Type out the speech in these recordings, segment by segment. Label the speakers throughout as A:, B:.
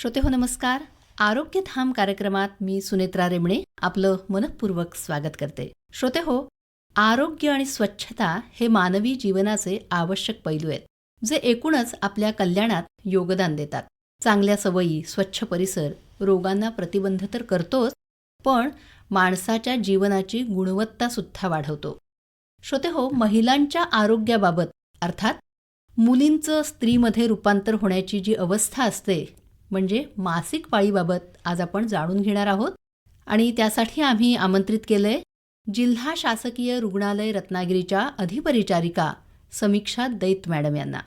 A: श्रोते हो नमस्कार. आरोग्यधाम कार्यक्रमात मी सुनेत्रा रेमणे आपलं मनपूर्वक स्वागत करते. श्रोते हो आरोग्य आणि स्वच्छता हे मानवी जीवनाचे आवश्यक पैलू आहेत जे एकूणच आपल्या कल्याणात योगदान देतात. चांगल्या सवयी स्वच्छ परिसर रोगांना प्रतिबंध तर करतोच पण माणसाच्या जीवनाची गुणवत्ता सुद्धा वाढवतो. श्रोते हो महिलांच्या आरोग्याबाबत अर्थात मुलींचं स्त्रीमध्ये रूपांतर होण्याची जी अवस्था असते म्हणजे मासिक पाळीबाबत आज आपण जाणून घेणार आहोत. आणि त्यासाठी आम्ही आमंत्रित केलंय जिल्हा शासकीय रुग्णालय रत्नागिरीच्या अधिपरिचारिका समीक्षा दैत मॅडम यांना.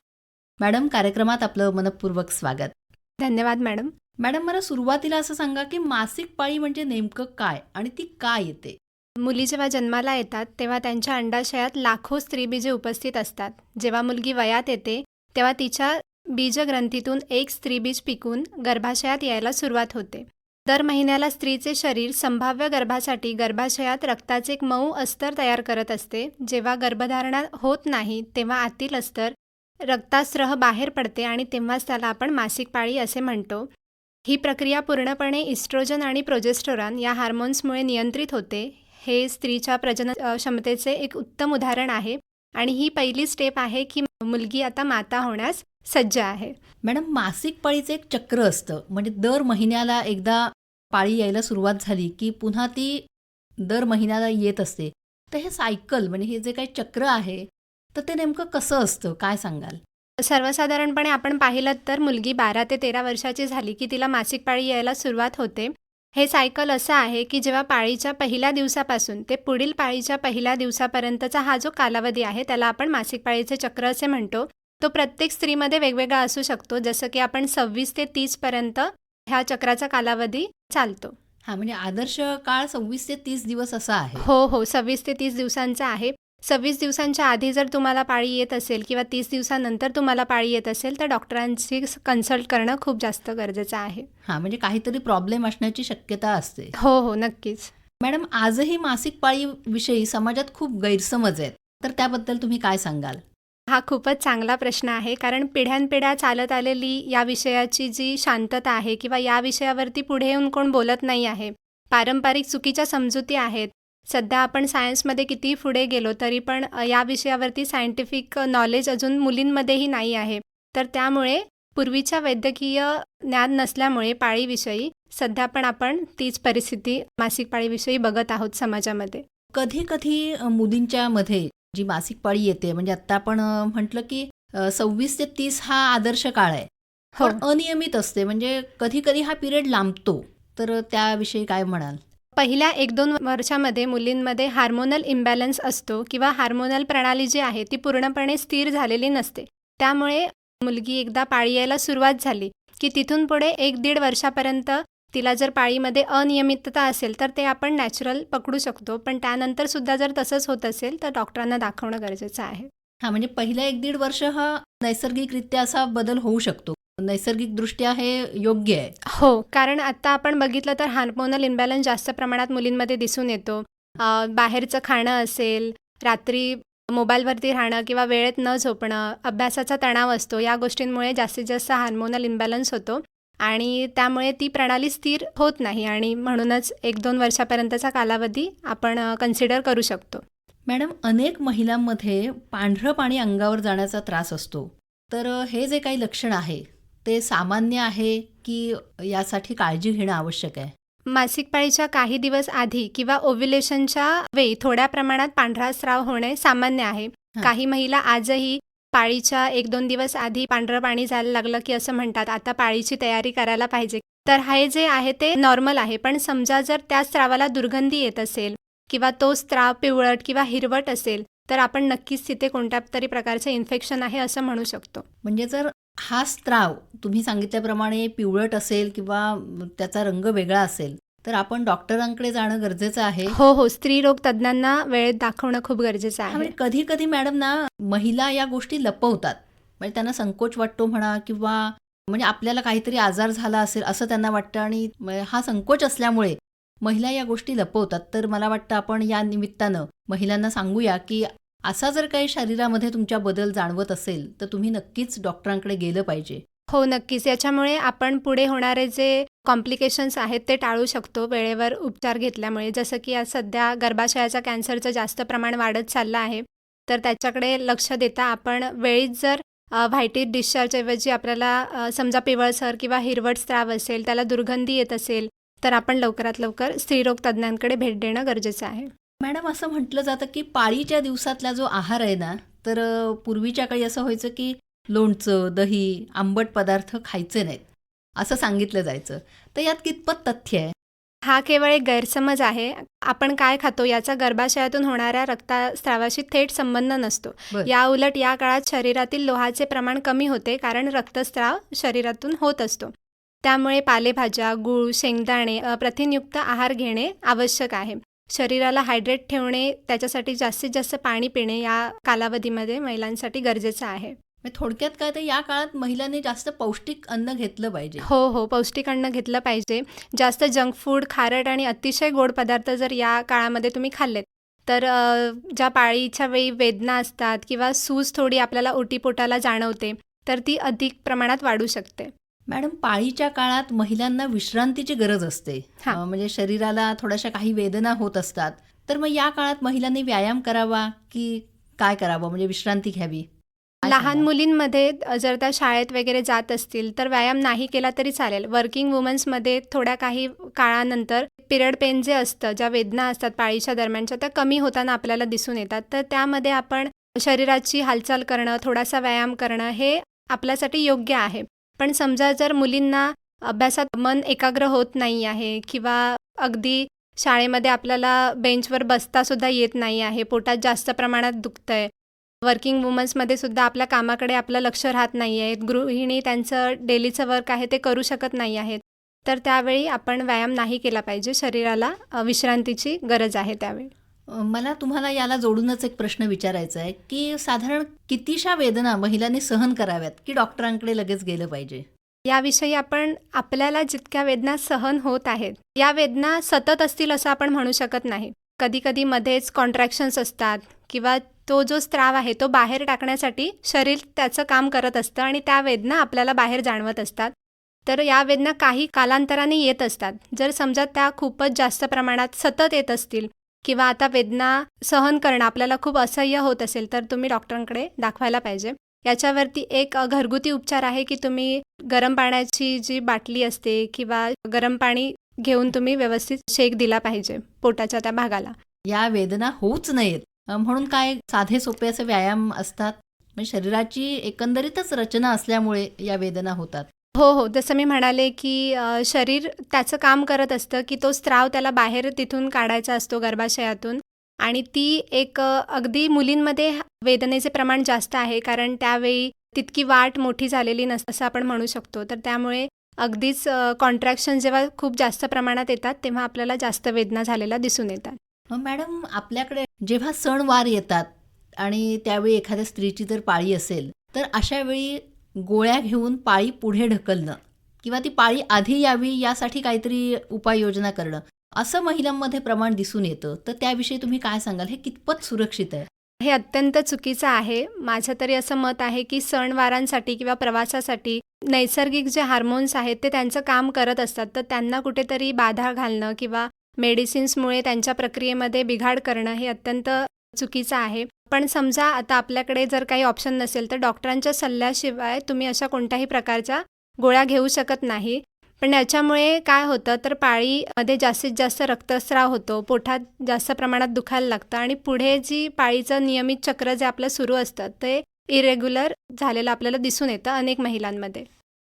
A: मॅडम कार्यक्रमात आपलं मनपूर्वक स्वागत.
B: धन्यवाद मॅडम.
A: मॅडम मला सुरुवातीला असं सांगा की मासिक पाळी म्हणजे नेमकं काय आणि ती का येते?
B: मुली जेव्हा जन्माला येतात तेव्हा त्यांच्या अंडाशयात लाखो स्त्रीबीजे उपस्थित असतात. जेव्हा मुलगी वयात येते तेव्हा तिच्या बीजग्रंथीतून एक स्त्रीबीज पिकून गर्भाशयात यायला सुरुवात होते. दर महिन्याला स्त्रीचे शरीर संभाव्य गर्भासाठी गर्भाशयात रक्ताचे एक मऊ अस्तर तयार करत असते. जेव्हा गर्भधारणा होत नाही तेव्हा आतील अस्तर रक्तास्रह बाहेर पडते आणि तेव्हाच त्याला आपण मासिक पाळी असे म्हणतो. ही प्रक्रिया पूर्णपणे इस्ट्रोजन आणि प्रोजेस्टोरॉन या हार्मोन्समुळे नियंत्रित होते. हे स्त्रीच्या प्रजन क्षमतेचे एक उत्तम उदाहरण आहे. आणि ही पहिली स्टेप आहे की मुलगी आता माता होण्यास सज्ज आहे.
A: मॅडम मासिक पाळीचं एक चक्र असतं. म्हणजे दर महिन्याला एकदा पाळी यायला सुरुवात झाली की पुन्हा ती दर महिन्याला येत असते. तर हे सायकल म्हणजे हे जे काही चक्र आहे तर ते नेमकं कसं असतं? काय सांगाल?
B: सर्वसाधारणपणे आपण पाहिलं तर मुलगी बारा ते तेरा वर्षाची झाली की तिला मासिक पाळी यायला सुरुवात होते. हे सायकल असं आहे की जेव्हा पाळीच्या पहिल्या दिवसापासून ते पुढील पाळीच्या पहिल्या दिवसापर्यंतचा हा जो कालावधी आहे त्याला आपण मासिक पाळीचे चक्र असे म्हणतो. तो प्रत्येक स्त्रीमध्ये वेगवेगळा असू शकतो. जसं की आपण सव्वीस ते तीसपर्यंत ह्या चक्राचा कालावधी चालतो.
A: हा म्हणजे आदर्श काळ सव्वीस ते तीस दिवस असा आहे.
B: हो हो. सव्वीस ते तीस दिवसांचा आहे. सव्वीस दिवसांच्या आधी जर तुम्हाला पाळी येत असेल किंवा तीस दिवसानंतर तुम्हाला पाळी येत असेल तर डॉक्टरांशी कन्सल्ट करणं खूप जास्त गरजेचं आहे.
A: हा म्हणजे काहीतरी प्रॉब्लेम असण्याची शक्यता असते.
B: हो हो. नक्कीच.
A: मॅडम आजही मासिक पाळी विषयी समाजात खूप गैरसमज आहेत. तर त्याबद्दल तुम्ही काय सांगाल?
B: हा खूपच चांगला प्रश्न आहे. कारण पिढ्यानपिढ्या चालत आलेली या विषयाची जी शांतता आहे किंवा या विषयावरती पुढे येऊन कोण बोलत नाही आहे पारंपरिक चुकीच्या समजुती आहेत. सध्या आपण सायन्समध्ये कितीही पुढे गेलो तरी पण या विषयावरती सायंटिफिक नॉलेज अजून मुलींमध्येही नाही आहे. तर त्यामुळे पूर्वीच्या वैद्यकीय ज्ञान नसल्यामुळे पाळीविषयी सध्या पण आपण तीच परिस्थिती मासिक पाळीविषयी बघत आहोत समाजामध्ये.
A: कधी कधी मुलींच्या मध्ये जी मासिक पाळी येते म्हणजे आता आपण म्हटलं की सव्वीस ते तीस हा आदर्श काळ आहे.
B: हो.
A: पण अनियमित असते म्हणजे कधी कधी हा पिरियड लांबतो. तर त्याविषयी काय म्हणाल?
B: पहिल्या एक दोन वर्षामध्ये मुलींमध्ये हार्मोनल इम्बॅलन्स असतो किंवा हार्मोनल प्रणाली जी आहे ती पूर्णपणे स्थिर झालेली नसते. त्यामुळे मुलगी एकदा पाळी यायला सुरुवात झाली की तिथून पुढे एक दीड वर्षापर्यंत तिला जर पाळीमध्ये अनियमितता असेल तर ते आपण नॅचरल पकडू शकतो. पण त्यानंतर सुद्धा जर तसंच होत असेल तर डॉक्टरांना दाखवणं गरजेचं आहे.
A: हा म्हणजे पहिल्या एक दीड वर्ष हा नैसर्गिकरित्या असा बदल होऊ शकतो. नैसर्गिक दृष्ट्या हे योग्य आहे.
B: हो कारण आत्ता आपण बघितलं तर हार्मोनल इम्बॅलन्स जास्त प्रमाणात मुलींमध्ये दिसून येतो. बाहेरचं खाणं असेल रात्री मोबाईलवरती राहणं किंवा वेळेत न झोपणं अभ्यासाचा तणाव असतो या गोष्टींमुळे जास्तीत जास्त हार्मोनल इम्बॅलन्स होतो. आणि त्यामुळे ती प्रणाली स्थिर होत नाही आणि म्हणूनच एक दोन वर्षापर्यंतचा कालावधी आपण कन्सिडर करू शकतो.
A: मॅडम अनेक महिलांमध्ये पांढरं पाणी अंगावर जाण्याचा त्रास असतो. तर हे जे काही लक्षण आहे ते सामान्य आहे की यासाठी काळजी घेणं आवश्यक आहे?
B: मासिक पाळीच्या काही दिवस आधी किंवा ओव्युलेशनच्या वेळी थोड्या प्रमाणात पांढरा स्राव होणे सामान्य आहे. काही महिला आजही पाळीच्या एक दोन दिवस आधी पांढरं पाणी जायला लागलं की असं म्हणतात. आता पाळीची तयारी करायला पाहिजे. तर हे जे आहे ते नॉर्मल आहे. पण समजा जर त्या स्त्रावाला दुर्गंधी येत असेल किंवा तो स्त्राव पिवळट किंवा हिरवट असेल तर आपण नक्कीच तिथे कोणत्या तरी प्रकारचं इन्फेक्शन आहे असं म्हणू शकतो.
A: म्हणजे जर हा स्त्राव तुम्ही सांगितल्याप्रमाणे पिवळट असेल किंवा त्याचा रंग वेगळा असेल तर आपण डॉक्टरांकडे जाणं गरजेचं आहे.
B: हो हो. स्त्री रोग तज्ज्ञांना वेळेत दाखवणं खूप गरजेचं आहे.
A: म्हणजे कधी कधी मॅडम ना महिला या गोष्टी लपवतात. म्हणजे त्यांना संकोच वाटतो म्हणा किंवा म्हणजे आपल्याला काहीतरी आजार झाला असेल असं त्यांना वाटतं आणि हा संकोच असल्यामुळे महिला या गोष्टी लपवतात. तर मला वाटतं आपण या निमित्तानं महिलांना सांगूया की असा जर काही शरीरामध्ये तुमच्या बदल जाणवत असेल तर तुम्ही नक्कीच डॉक्टरांकडे गेलं पाहिजे.
B: हो नक्कीच. याच्यामुळे आपण पुढे होणारे जे कॉम्प्लिकेशन्स आहेत ते टाळू शकतो वेळेवर उपचार घेतल्यामुळे. जसं की आज सध्या गर्भाशयाचा कॅन्सरचं जास्त प्रमाण वाढत चाललं आहे तर त्याच्याकडे लक्ष देता आपण वेळीच जर अ, डिस्चार्जऐवजी आपल्याला समजा पिवळसर किंवा हिरवट स्त्राव असेल त्याला दुर्गंधी येत असेल तर आपण लवकरात लवकर स्त्रीरोग तज्ज्ञांकडे भेट देणं गरजेचं आहे.
A: मॅडम असं म्हटलं जातं की पाळीच्या दिवसातला जो आहार आहे ना तर पूर्वीच्या काळी असं व्हायचं की लोणचं दही आंबट पदार्थ खायचे नाहीत. असं सांगितलं जायचं. तर यात कितपत तथ्य आहे?
B: हा केवळ एक गैरसमज आहे. आपण काय खातो याचा गर्भाशयातून होणाऱ्या रक्तस्रावाशी थेट संबंध नसतो. या उलट या काळात शरीरातील लोहाचे प्रमाण कमी होते कारण रक्तस्राव शरीरातून होत असतो. त्यामुळे पालेभाज्या गूळ शेंगदाणे प्रथिनयुक्त आहार घेणे आवश्यक आहे. शरीराला हायड्रेट ठेवणे त्याच्यासाठी जास्तीत जास्त पाणी पिणे या कालावधीमध्ये महिलांसाठी गरजेचं आहे.
A: थोडक्यात काय तर या काळात महिलांनी जास्त पौष्टिक अन्न घेतलं पाहिजे.
B: हो हो पौष्टिक अन्न घेतलं पाहिजे. जास्त जंक फूड खारट आणि अतिशय गोड पदार्थ जर या काळामध्ये तुम्ही खाल्लेत तर ज्या पाळीच्या वेळी वेदना असतात किंवा सूज थोडी आपल्याला ओटीपोटाला जाणवते तर ती अधिक प्रमाणात वाढू शकते.
A: मॅडम पाळीच्या काळात महिलांना विश्रांतीची गरज असते.
B: हा.
A: म्हणजे शरीराला थोड्याशा काही वेदना होत असतात. तर मग या काळात महिलांनी व्यायाम करावा की काय करावं? म्हणजे विश्रांती घ्यावी?
B: लहान मुलींमध्ये जर त्या शाळेत वगैरे जात असतील तर व्यायाम नाही केला तरी चालेल. वर्किंग वुमन्समध्ये थोड्या काही काळानंतर पिरियड पेन जे असतं ज्या वेदना असतात पाळीच्या दरम्यानच्या त्या कमी होताना आपल्याला दिसून येतात. तर त्यामध्ये आपण शरीराची हालचाल करणं थोडासा व्यायाम करणं हे आपल्यासाठी योग्य आहे. पण समजा जर मुलींना अभ्यासात मन एकाग्र होत नाही आहे किंवा अगदी शाळेमध्ये आपल्याला बेंचवर बसता सुद्धा येत नाही आहे पोटात जास्त प्रमाणात दुखतंय वर्किंग वुमन्समध्ये सुद्धा आपल्या कामाकडे आपलं लक्ष राहत नाही आहे गृहिणी त्यांचं डेलीचं वर्क आहे ते करू शकत नाही आहेत. तर त्यावेळी आपण व्यायाम नाही केला पाहिजे. शरीराला विश्रांतीची गरज आहे त्यावेळी.
A: मला तुम्हाला याला जोडूनच एक प्रश्न विचारायचा आहे की साधारण कितीशा वेदना महिलांनी सहन कराव्यात की डॉक्टरांकडे लगेच गेलं पाहिजे?
B: याविषयी आपण आपल्याला जितक्या वेदना सहन होत आहेत या वेदना सतत असतील असं आपण म्हणू शकत नाही. कधी कधी मध्येच कॉन्ट्रॅक्शन्स असतात किंवा तो जो स्त्राव आहे तो बाहेर टाकण्यासाठी शरीर त्याचं काम करत असतं आणि त्या वेदना आपल्याला बाहेर जाणवत असतात. तर या वेदना काही कालांतराने येत असतात. जर समजा त्या खूपच जास्त प्रमाणात सतत येत असतील किंवा आता वेदना सहन करणं आपल्याला खूप असह्य होत असेल तर तुम्ही डॉक्टरांकडे दाखवायला पाहिजे. याच्यावरती एक घरगुती उपचार आहे की तुम्ही गरम पाण्याची जी बाटली असते किंवा गरम पाणी घेऊन तुम्ही व्यवस्थित शेक दिला पाहिजे पोटाच्या त्या भागाला.
A: या वेदना होऊच नयेत. अ, म्हणून काय साधे सोपे असे व्यायाम असतात? म्हणजे शरीराची एकंदरीतच रचना असल्यामुळे या वेदना होतात.
B: हो हो. जसं मी म्हणाले की शरीर त्याचं काम करत असतं की तो स्त्राव त्याला बाहेर तिथून काढायचा असतो गर्भाशयातून. आणि ती एक अगदी मुलींमध्ये वेदनेचे प्रमाण जास्त आहे कारण त्यावेळी तितकी वाट मोठी झालेली नसतं असं आपण म्हणू शकतो. तर त्यामुळे अगदीच कॉन्ट्रॅक्शन जेव्हा खूप जास्त प्रमाणात येतात तेव्हा आपल्याला जास्त वेदना झालेल्या दिसून येतात.
A: मग मॅडम आपल्याकडे जेव्हा सणवार येतात आणि त्यावेळी एखाद्या स्त्रीची जर पाळी असेल तर अशा वेळी गोळ्या घेऊन पाळी पुढे ढकलणं किंवा ती पाळी आधी यावी यासाठी काहीतरी उपाययोजना करणं असं महिलांमध्ये प्रमाण दिसून येतं. तर त्याविषयी तुम्ही काय सांगाल? हे कितपत सुरक्षित आहे?
B: हे अत्यंत चुकीचं आहे. माझं तरी असं मत आहे की सणवारांसाठी किंवा प्रवासासाठी नैसर्गिक जे हार्मोन्स आहेत ते त्यांचं काम करत असतात. तर त्यांना कुठेतरी बाधा घालणं किंवा मेडिसिन्समुळे त्यांच्या प्रक्रियेमध्ये बिघाड करणं हे अत्यंत चुकीचं आहे. पण समजा आता आपल्याकडे जर काही ऑप्शन नसेल तर डॉक्टरांच्या सल्ल्याशिवाय तुम्ही अशा कोणत्याही प्रकारच्या गोळ्या घेऊ शकत नाही. पण याच्यामुळे काय होतं तर पाळीमध्ये जास्तीत जास्त रक्तस्राव होतो पोटात जास्त प्रमाणात दुखायला लागतं आणि पुढे जी पाळीचं नियमित चक्र जे आपलं सुरू असतं ते इरेग्युलर झालेलं आपल्याला दिसून येतं अनेक महिलांमध्ये.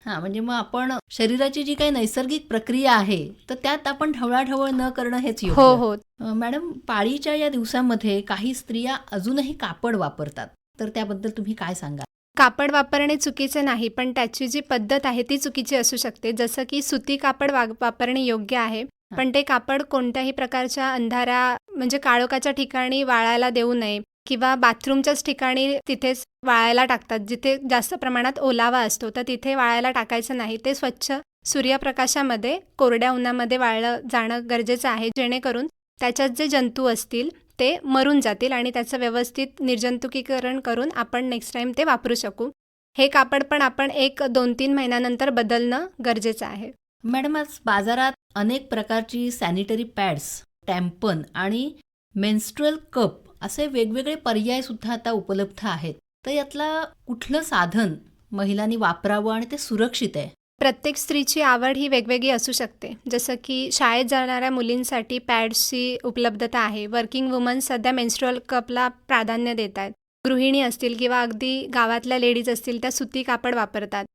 A: हां म्हणजे मग आपण शरीराची जी काही नैसर्गिक प्रक्रिया आहे तर त्यात आपण ढवळाढवळ न करणं हेच
B: हो हो.
A: मॅडम पाळीच्या या दिवसामध्ये काही स्त्रिया अजूनही कापड वापरतात तर त्याबद्दल तुम्ही काय सांगा
B: कापड वापरणे चुकीचे नाही पण त्याची जी पद्धत आहे ती चुकीची असू शकते. जसं की सुती कापड वापरणे योग्य आहे पण ते कापड कोणत्याही प्रकारच्या अंधाऱ्या म्हणजे काळोखाच्या ठिकाणी वाळायला देऊ नये किंवा बाथरूमच्याच ठिकाणी तिथेच वाळायला टाकतात. जिथे जास्त प्रमाणात ओलावा असतो तर तिथे वाळायला टाकायचं नाही. ते स्वच्छ सूर्यप्रकाशामध्ये कोरड्या उन्हामध्ये वाळलं जाणं गरजेचं आहे जेणेकरून त्याच्यात जे जंतू असतील ते मरून जातील आणि त्याचं व्यवस्थित निर्जंतुकीकरण करून आपण नेक्स्ट टाईम ते वापरू शकू. हे कापड पण आपण एक दोन तीन महिन्यानंतर बदलणं गरजेचं आहे.
A: मॅडम आज बाजारात अनेक प्रकारची सॅनिटरी पॅड्स टॅम्पन आणि मेन्स्ट्रल कप असे वेगवेगळे पर्याय सुद्धा आता उपलब्ध आहेत. तर यातला कुठलं साधन महिलांनी वापरावं आणि ते सुरक्षित आहे?
B: प्रत्येक स्त्रीची आवड ही वेगवेगळी असू शकते. जसं की शाळेत जाणाऱ्या मुलींसाठी पॅड्सची उपलब्धता आहे. वर्किंग वुमन सध्या मेन्स्ट्रुअल कपला प्राधान्य देत आहेत. गृहिणी असतील किंवा अगदी गावातल्या लेडीज असतील त्या सुती कापड वापरतात.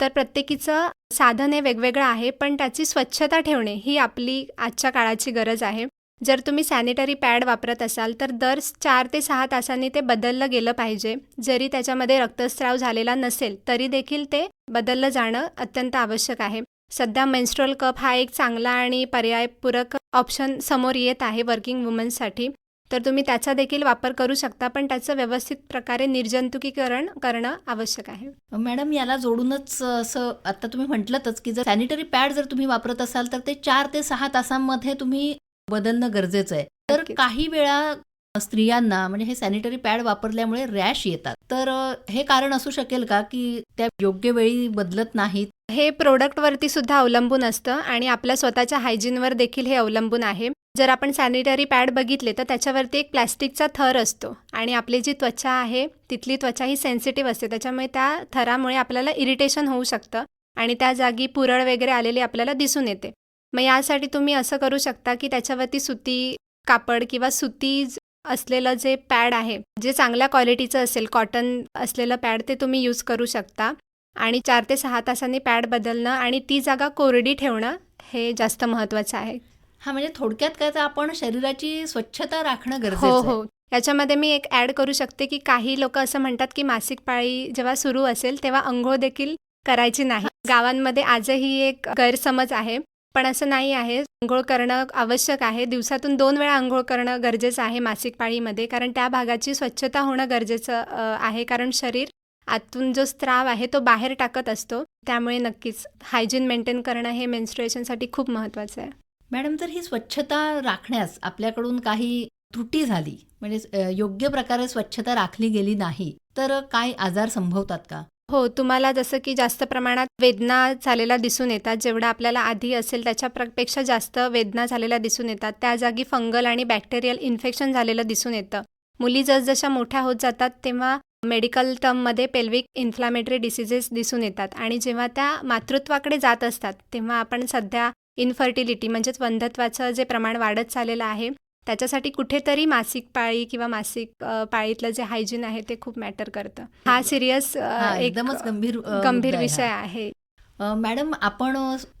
B: तर प्रत्येकीचं साधन हे वेगवेगळं आहे पण त्याची स्वच्छता ठेवणे ही आपली आजच्या काळाची गरज आहे. जर तुम्ही सॅनिटरी पॅड वापरत असाल तर दर चार ते सहा तासांनी ते बदललं गेलं पाहिजे. जरी त्याच्यामध्ये रक्तस्राव झालेला नसेल तरी देखील ते बदललं जाणं अत्यंत आवश्यक आहे. सध्या मेन्स्ट्रोल कप हा एक चांगला आणि पर्यायपूरक ऑप्शन समोर येत आहे वर्किंग वुमन्ससाठी तर तुम्ही त्याचा देखील वापर करू शकता पण त्याचं व्यवस्थित प्रकारे निर्जंतुकीकरण करणं आवश्यक आहे.
A: मॅडम याला जोडूनच असं आता तुम्ही म्हटलंतच की जर सॅनिटरी पॅड जर तुम्ही वापरत असाल तर ते चार ते सहा तासांमध्ये तुम्ही बदलणं गरजेचं आहे. तर. काही वेळा स्त्रियांना म्हणजे हे सॅनिटरी पॅड वापरल्यामुळे रॅश येतात. तर हे कारण असू शकेल का की त्या योग्य वेळी बदलत नाहीत?
B: हे प्रोडक्टवरती सुद्धा अवलंबून असतं आणि आपल्या स्वतःच्या हायजीनवर देखील हे अवलंबून आहे. जर आपण सॅनिटरी पॅड बघितले तर त्याच्यावरती एक प्लॅस्टिकचा थर असतो आणि आपली जी त्वचा आहे तिथली त्वचा ही सेन्सिटिव्ह असते. त्याच्यामुळे त्या थरामुळे आपल्याला इरिटेशन होऊ शकतं आणि त्या जागी पुरळ वगैरे आलेली आपल्याला दिसून येते. मग यासाठी तुम्ही असं करू शकता की त्याच्यावरती सुती कापड किंवा सुती असलेलं जे पॅड आहे जे चांगल्या क्वालिटीचं असेल कॉटन असलेलं पॅड ते तुम्ही यूज करू शकता. आणि चार ते सहा तासांनी पॅड बदलणं आणि ती जागा कोरडी ठेवणं हे जास्त महत्त्वाचं आहे.
A: हा म्हणजे थोडक्यात काय तर आपण शरीराची स्वच्छता राखणं
B: हो
A: गरजेचं आहे.
B: हो. याच्यामध्ये मी एक ॲड करू शकते की काही लोक असं म्हणतात की मासिक पाळी जेव्हा सुरू असेल तेव्हा अंघोळ देखील करायची नाही. गावांमध्ये आजही एक गैरसमज आहे. पण असं नाही आहे. आंघोळ करणं आवश्यक आहे. दिवसातून दोन वेळा अंघोळ करणं गरजेचं आहे मासिक पाळीमध्ये कारण त्या भागाची स्वच्छता होणं गरजेचं आहे. कारण शरीर आतून जो स्त्राव आहे तो बाहेर टाकत असतो. त्यामुळे नक्कीच हायजीन मेंटेन करणं हे मेन्स्ट्रुएशनसाठी खूप महत्त्वाचं आहे.
A: मॅडम जर ही स्वच्छता राखण्यास आपल्याकडून काही त्रुटी झाली म्हणजे योग्य प्रकारे स्वच्छता राखली गेली नाही तर काय आजार संभवतात का?
B: हो तुम्हाला जसं की जास्त प्रमाणात वेदना झालेल्या दिसून येतात जेवढा आपल्याला आधी असेल त्याच्यापेक्षा जास्त वेदना झालेल्या दिसून येतात त्या जागी फंगल आणि बॅक्टेरियल इन्फेक्शन झालेलं दिसून येतं. मुली जसजशा मोठ्या होत जातात तेव्हा मेडिकल टर्ममध्ये पेल्विक इन्फ्लामेटरी डिसिजेस दिसून येतात आणि जेव्हा त्या मातृत्वाकडे जात असतात तेव्हा आपण सध्या इनफर्टिलिटी म्हणजेच वंधत्वाचं जे प्रमाण वाढत चाललेलं आहे त्याच्यासाठी कुठेतरी मासिक पाळी किंवा मासिक पाळीतलं जे हायजीन आहे ते खूप मॅटर करतं. हा सिरियस एक
A: एकदमच गंभीर
B: गंभीर विषय. आहे.
A: मॅडम आपण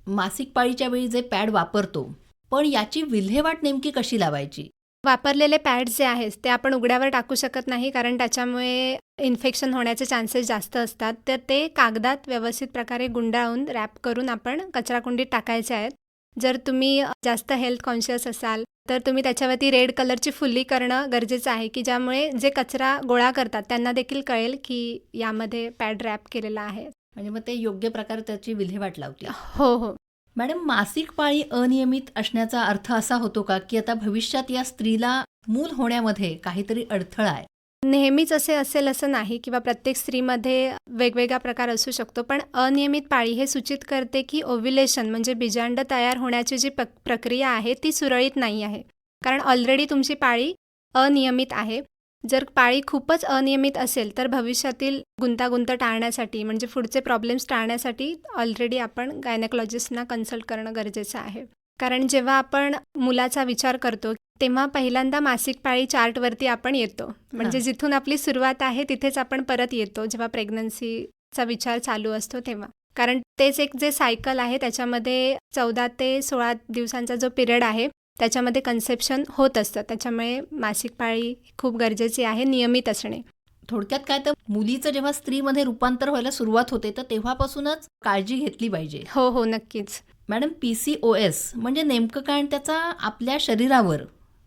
A: मासिक पाळीच्या वेळी जे पॅड वापरतो पण याची विल्हेवाट नेमकी कशी लावायची?
B: वापरलेले पॅड्स जे आहेत ते आपण उघड्यावर टाकू शकत नाही कारण त्याच्यामुळे इन्फेक्शन होण्याचे चान्सेस जास्त असतात. तर ते कागदात व्यवस्थित प्रकारे गुंडाळून रॅप करून आपण कचराकुंडीत टाकायचे आहेत. जर तुम्ही जास्त हेल्थ कॉन्शियस असाल तर तुम्ही त्याच्यावरती रेड कलरची फुल्ली करणं गरजेचं आहे की ज्यामुळे जे कचरा गोळा करतात त्यांना देखील कळेल की यामध्ये पॅड रॅप केलेला आहे.
A: म्हणजे मग ते योग्य प्रकारे त्याची विल्हेवाट लावतील.
B: हो हो.
A: मॅडम मासिक पाळी अनियमित असण्याचा अर्थ असा होतो का की आता भविष्यात या स्त्रीला मूल होण्यामध्ये काहीतरी अडथळा आहे?
B: नेहमीच असे असेल असं नाही किंवा प्रत्येक स्त्रीमध्ये वेगवेगळा प्रकार असू शकतो पण अनियमित पाळी हे सूचित करते की ओव्युलेशन म्हणजे बीजांड तयार होण्याची जी पक- प्रक्रिया आहे ती सुरळीत नाही आहे. कारण ऑलरेडी तुमची पाळी अनियमित आहे. जर पाळी खूपच अनियमित असेल तर भविष्यातील गुंतागुंत टाळण्यासाठी म्हणजे पुढचे प्रॉब्लेम्स टाळण्यासाठी ऑलरेडी आपण गायनेकॉलॉजिस्टना कन्सल्ट करणं गरजेचं आहे. कारण जेव्हा आपण मुलाचा विचार करतो तेव्हा पहिल्यांदा मासिक पाळी चार्टवरती आपण येतो. म्हणजे. जिथून आपली सुरुवात आहे तिथेच आपण परत येतो जेव्हा प्रेग्नन्सीचा विचार चालू असतो तेव्हा. कारण तेच एक जे सायकल आहे त्याच्यामध्ये चौदा ते सोळा दिवसांचा जो पिरियड आहे त्याच्यामध्ये कन्सेप्शन होत असतं. त्याच्यामुळे मासिक पाळी खूप गरजेची आहे नियमित असणे.
A: थोडक्यात काय तर मुलीचं जेव्हा स्त्रीमध्ये रूपांतर व्हायला सुरुवात होते तर तेव्हापासूनच काळजी घेतली पाहिजे.
B: हो हो नक्कीच.
A: Madam P C O S म्हणजे नेमकं काय त्याचा आपल्या शरीरावर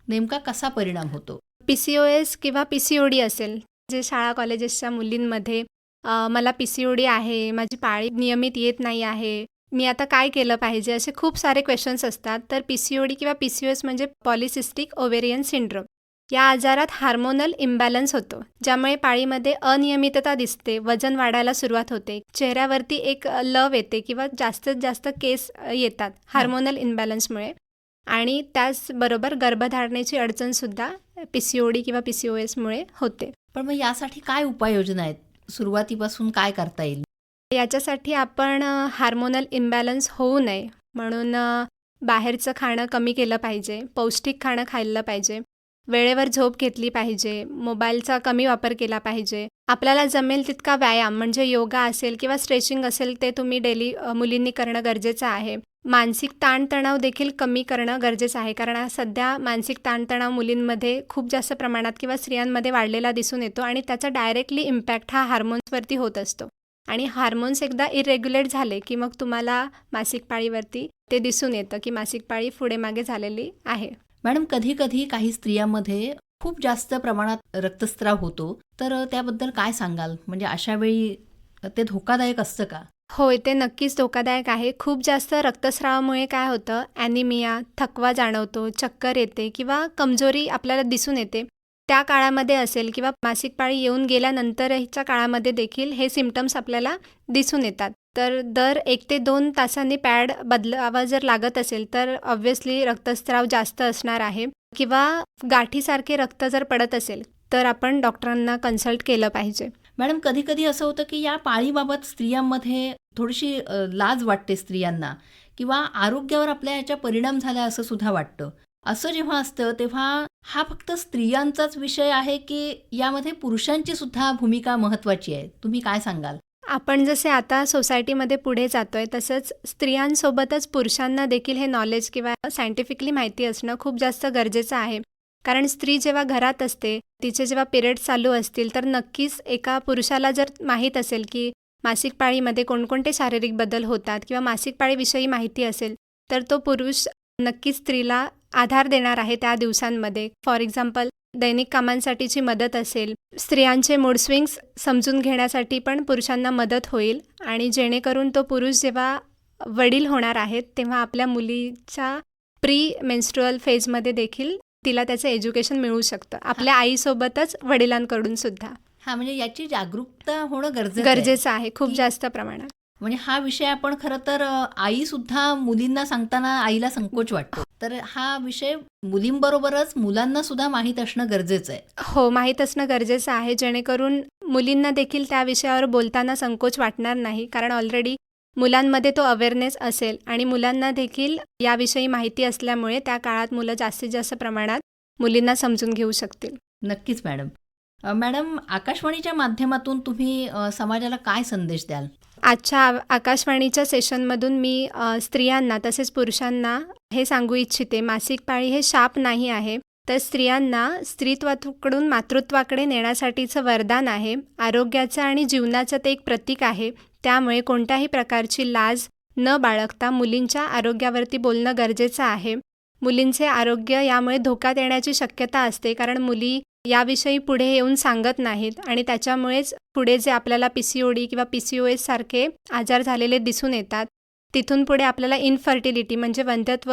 A: नेमका कसा परिणाम होतो?
B: पी सी ओ एस किंवा पी सी ओ डी असेल जे शाळा कॉलेजेसच्या मुलींमध्ये मला पी सी ओ डी आहे माझी पाळी नियमित येत नाही आहे मी आता काय केलं पाहिजे असे खूप सारे क्वेश्चन्स असतात. तर पी सी ओ डी किंवा पी सी ओ एस म्हणजे पॉलिसिस्टिक ओवेरियन सिंड्रोम या आजारात हार्मोनल इम्बॅलन्स होतो ज्यामुळे पाळीमध्ये अनियमितता दिसते वजन वाढायला सुरुवात होते चेहऱ्यावरती एक लव येते किंवा जास्तीत जास्त केस येतात हार्मोनल इम्बॅलन्समुळे. आणि त्याचबरोबर गर्भधारणेची अडचणसुद्धा पी सी ओ डी किंवा पी सी ओ एसमुळे होते.
A: पण मग यासाठी काय उपाययोजना आहेत? सुरुवातीपासून काय करता येईल?
B: याच्यासाठी आपण हार्मोनल इम्बॅलन्स होऊ नये म्हणून बाहेरचं खाणं कमी केलं पाहिजे पौष्टिक खाणं खाल्लं पाहिजे. वेळेवर झोप घेतली पाहिजे मोबाईलचा कमी वापर केला पाहिजे. आपल्याला जमेल तितका व्यायाम म्हणजे योगा असेल किंवा स्ट्रेचिंग असेल ते तुम्ही डेली मुलींनी करणं गरजेचं आहे. मानसिक ताणतणाव देखील कमी करणं गरजेचं आहे कारण सध्या मानसिक ताणतणाव मुलींमध्ये खूप जास्त प्रमाणात किंवा स्त्रियांमध्ये वाढलेला दिसून येतो आणि त्याचा डायरेक्टली इम्पॅक्ट हा हार्मोन्सवरती होत असतो. आणि हार्मोन्स एकदा इरेग्युलेट झाले की मग तुम्हाला मासिक पाळीवरती ते दिसून येतं की मासिक पाळी पुढे मागे झालेली आहे.
A: मॅडम कधी कधी काही स्त्रियांमध्ये खूप जास्त प्रमाणात रक्तस्त्राव होतो. तर त्याबद्दल काय सांगाल? म्हणजे अशा वेळी ते धोकादायक असतं का?
B: होय ते नक्कीच धोकादायक आहे. खूप जास्त रक्तस्रावामुळे काय होतं? ॲनिमिया थकवा जाणवतो चक्कर येते किंवा कमजोरी आपल्याला दिसून येते. त्या काळामध्ये असेल किंवा मासिक पाळी येऊन गेल्यानंतरच्या काळामध्ये देखील हे सिमटम्स आपल्याला दिसून येतात. तर दर एक ते दोन तासांनी पॅड बदलावा जर लागत असेल तर ऑब्व्हियसली रक्तस्राव जास्त असणार आहे. किंवा गाठीसारखे रक्त जर पडत असेल तर आपण डॉक्टरांना कन्सल्ट केलं पाहिजे.
A: मॅडम कधी कधी असं होतं की या पाळीबाबत स्त्रियांमध्ये थोडीशी लाज वाटते स्त्रियांना. किंवा आरोग्यावर आपल्या याचा परिणाम झाला असं सुद्धा वाटतं. असं जेव्हा असतं तेव्हा हा फक्त स्त्रियांचाच विषय आहे की यामध्ये पुरुषांची सुद्धा भूमिका महत्वाची आहे. तुम्ही काय सांगाल?
B: आपण जसे आता सोसायटीमध्ये पुढे जातोय तसंच स्त्रियांसोबतच पुरुषांना देखील हे नॉलेज किंवा सायंटिफिकली माहिती असणं खूप जास्त गरजेचं आहे. कारण स्त्री जेव्हा घरात असते तिचे जेव्हा पिरियड चालू असतील तर नक्कीच एका पुरुषाला जर माहीत असेल की मासिक पाळीमध्ये कोणकोणते शारीरिक बदल होतात किंवा मासिक पाळीविषयी माहिती असेल तर तो पुरुष नक्कीच स्त्रीला आधार देणार आहे त्या दिवसांमध्ये. फॉर एक्झाम्पल दैनिक कामांसाठीची मदत असेल स्त्रियांचे मूड स्विंग्स समजून घेण्यासाठी पण पुरुषांना मदत होईल आणि जेणेकरून तो पुरुष जेव्हा वडील होणार आहेत तेव्हा आपल्या मुलीच्या प्री मेन्स्ट्रुअल फेजमध्ये देखील तिला त्याचं एज्युकेशन मिळू शकतं. आपल्या आईसोबतच वडिलांकडून सुद्धा.
A: हा म्हणजे याची जागरूकता होणं गरजेचं आहे.
B: गरजेचं आहे खूप जास्त प्रमाणात.
A: म्हणजे हा विषय आपण खरं तर अ, आई सुद्धा मुलींना सांगताना आईला संकोच वाटतो. तर हा विषय मुलींबरोबरच मुलांना सुद्धा माहीत असणं गरजेचं आहे.
B: हो माहीत असणं गरजेचं आहे. जेणेकरून मुलींना देखील त्या विषयावर बोलताना संकोच वाटणार नाही. कारण ऑलरेडी मुलांमध्ये तो अवेअरनेस असेल आणि मुलांना देखील याविषयी माहिती असल्यामुळे त्या काळात मुलं जास्तीत जास्त प्रमाणात मुलींना समजून घेऊ शकतील.
A: नक्कीच मॅडम. मॅडम आकाशवाणीच्या माध्यमातून तुम्ही समाजाला काय संदेश द्याल?
B: आजच्या आकाशवाणीच्या सेशनमधून मी स्त्रियांना तसेच पुरुषांना हे सांगू इच्छिते मासिक पाळी हे शाप नाही आहे तर स्त्रियांना स्त्रीत्वाकडून मातृत्वाकडे नेण्यासाठीचं वरदान आहे. आरोग्याचं आणि जीवनाचं ते एक प्रतीक आहे. त्यामुळे कोणत्याही प्रकारची लाज न बाळगता मुलींच्या आरोग्यावरती बोलणं गरजेचं आहे. मुलींचे आरोग्य यामुळे धोक्यात येण्याची शक्यता असते कारण मुली याविषयी पुढे येऊन सांगत नाहीत आणि त्याच्यामुळेच पुढे जे आपल्याला पी सी ओ डी किंवा पी सी ओ एस सारखे आजार झालेले दिसून येतात तिथून पुढे आपल्याला इनफर्टिलिटी म्हणजे वंध्यत्व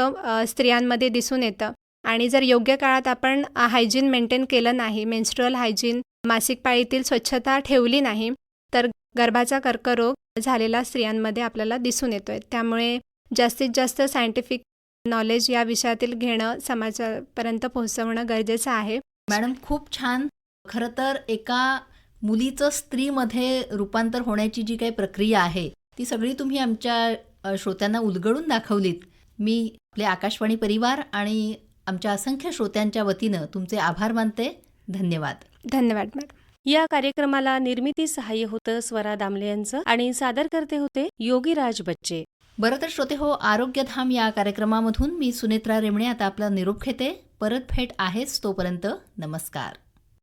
B: स्त्रियांमध्ये दिसून येतं. आणि जर योग्य काळात आपण हायजीन मेंटेन केलं नाही मेन्स्ट्रुअल हायजीन मासिक पाळीतील स्वच्छता ठेवली नाही तर गर्भाचा कर्करोग झालेला स्त्रियांमध्ये आपल्याला दिसून येतोय. त्यामुळे जास्तीत जास्त सायंटिफिक नॉलेज या विषयातील घेणं समाजापर्यंत पोहोचवणं गरजेचं आहे.
A: मॅडम खूप छान. खरं तर एका मुलीचं स्त्रीमध्ये रूपांतर होण्याची जी काही प्रक्रिया आहे ती सगळी तुम्ही आमच्या श्रोत्यांना उलगडून दाखवलीत. मी आपले आकाशवाणी परिवार आणि आमच्या असंख्य श्रोत्यांच्या वतीनं तुमचे आभार मानते. धन्यवाद.
B: धन्यवाद मॅडम.
C: या कार्यक्रमाला निर्मिती सहाय्य होतं स्वरा दामले यांचं आणि सादर करते होते योगीराज बच्चे.
A: बरं तर श्रोते हो आरोग्यधाम या कार्यक्रमामधून मी सुनेत्रा रेमणे आता आपला निरोप घेते. परत भेट आहेच तोपर्यंत नमस्कार.